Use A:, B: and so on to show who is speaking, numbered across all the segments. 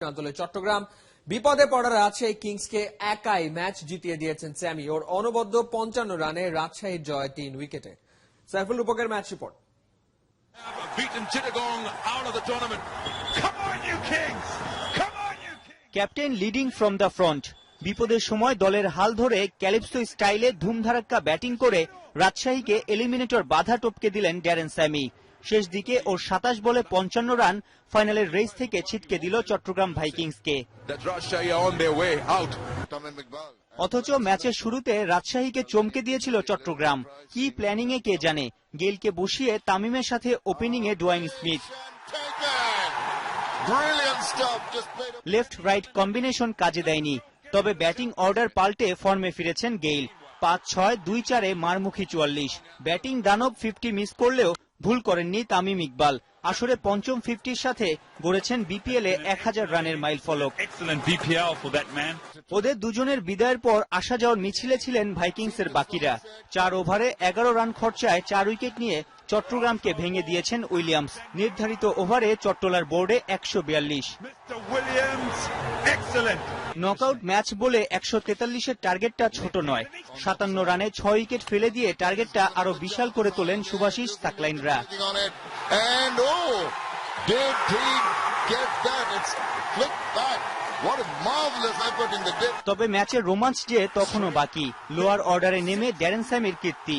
A: প্রান্তলে চট্টগ্রাম। বিপদে পড়া রাজশাহী কিংসকে একাই ম্যাচ জিতিয়ে দিয়েছেন স্যামি। ওর অনবদ্য পঞ্চান্ন রানে রাজশাহীর জয় তিন উইকেটে। Saiful রূপকের match report!
B: Captain leading from the front বিপদের সময় দলের হাল ধরে ক্যালিপসো স্টাইলে ধুমধারাক্কা ব্যাটিং করে রাজশাহীকে এলিমিনেটর বাধা টপকে দিলেন ড্যারেন স্যামি। শেষ দিকে ওর সাতাশ বলে পঞ্চান্ন রান ফাইনালের রেস থেকে ছিটকে দিল চট্টগ্রাম ভাইকিংসকে. অথচ ম্যাচের শুরুতে রাজশাহীকে চমকে দিয়েছিল চট্টগ্রাম। কি প্ল্যানিং এ কে জানে? গেইলকে বসিয়ে তামিমের সাথে ওপেনিং এ Dwayne Smith. Left right combination কাজে দেয়নি। তবে ব্যাটিং অর্ডার পাল্টে ফর্মে ফিরেছেন গেইল। পাঁচ ছয় দুই চারে মারমুখী চুয়াল্লিশ। ব্যাটিং দানব ফিফটি মিস করলেও ভুল করেননি তামিম ইকবাল। আসরে পঞ্চম ফিফটির সাথে গড়েছেন বিপিএল এ এক হাজার রানের মাইল ফলক. ওদের দুজনের বিদায়ের পর আসা যাওয়ার মিছিলে ছিলেন ভাইকিংসের বাকিরা। চার ওভারে এগারো রান খরচায় চার উইকেট নিয়ে চট্টগ্রামকে ভেঙে দিয়েছেন উইলিয়ামস। নির্ধারিত ওভারে চট্টলার বোর্ডে একশো বিয়াল্লিশ. নকআউট ম্যাচ বলে একশো তেতাল্লিশের টার্গেটটা ছোট নয় সাতান্ন রানে ছয় উইকেট ফেলে দিয়ে টার্গেটটা আরও বিশাল করে তোলেন সুভাষিস.
C: And oh.
B: তবে ম্যাচের রোমাঞ্চ যে তখনও বাকি লোয়ার অর্ডারে নেমে ড্যারেন স্যামের কীর্তি.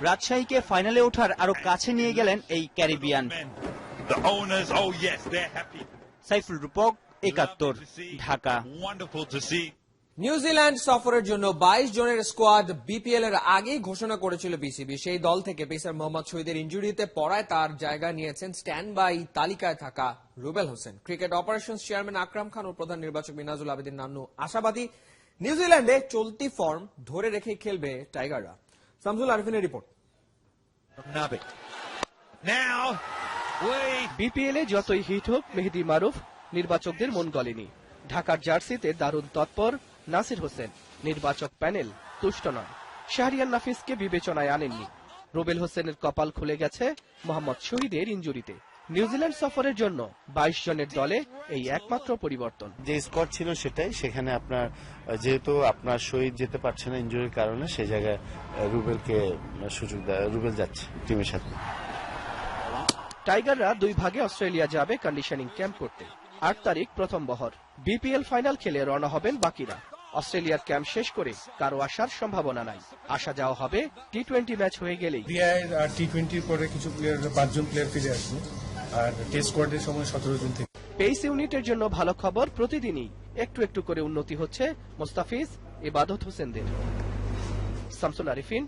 B: রাজশাহীকে ফাইনালে ওঠার আরও কাছে নিয়ে গেলেন এই ক্যারিবিয়ান
D: oh.
B: সাইফুল রূপক একাত্তর ঢাকা.
A: নিউজিল্যান্ড সফরের জন্য বাইশ জনের স্কোয়াড বিপিএল এর আগেই ঘোষণা করেছিল বিসিবি। সেই দল থেকে পেসার মোহাম্মদ শহীদের ইঞ্জুরিতে পড়ায় তার জায়গা নিয়েছেন স্ট্যান্ড বাই তালিকায় থাকা Rubel Hossain. Cricket operation chairman Akram Khan ও প্রধান নির্বাচক মিনাজুল আবেদিন নান্নু আশাবাদী নিউজিল্যান্ডে চলতি ফর্ম ধরে রেখে খেলবে টাইগাররা। শামসুল আরিফিনের রিপোর্ট।
E: বিপিএলে যতই হিট হোক মেহেদি মারুফ নির্বাচকদের মন গলেনি। ঢাকার জার্সিতে দারুণ তৎপর নাসির হোসেন। নির্বাচক প্যানেল তুষ্ট নয়। শাহরিয়ার নাফিসকে বিবেচনায় আনেননি। রুবেল হোসেনের কপাল খুলে গেছে মোহাম্মদ শহীদের ইঞ্জুরিতে। নিউজিল্যান্ড সফরের জন্য বাইশ জনের দলে এই একমাত্র পরিবর্তন।
F: যে স্কোয়াড ছিল সেটাই। সেখানে আপনার যেহেতু আপনার শহীদ যেতে পারছে না ইঞ্জুরির কারণে সেই জায়গায় রুবেলকে সুযোগ দেয় রুবেল যাচ্ছে টিমের সাথে।
E: টাইগাররা দুই ভাগে অস্ট্রেলিয়া যাবে কন্ডিশনিং ক্যাম্প করতে। আট তারিখ প্রথম বহর। বিপিএল ফাইনাল খেলে রওনা হবেন বাকিরা। অস্ট্রেলিয়ার ক্যাম্প শেষ করে কারও আসার সম্ভাবনা নাই। আসা যাওয়া হবে টি টোয়েন্টি ম্যাচ হয়ে গেলেই।
G: বিআই টি টোয়েন্টির পরে কিছু প্লেয়ার পাঁচজন প্লেয়ার ফিরে আসবে। আর টেস্ট স্কোয়াডের সময় সতেরো জন থেকে।
E: পেস ইউনিটের জন্য ভালো খবর প্রতিদিনই। একটু একটু করে উন্নতি হচ্ছে মোস্তাফিজ ইবাদত হোসেনদের। শামসুল আরিফিন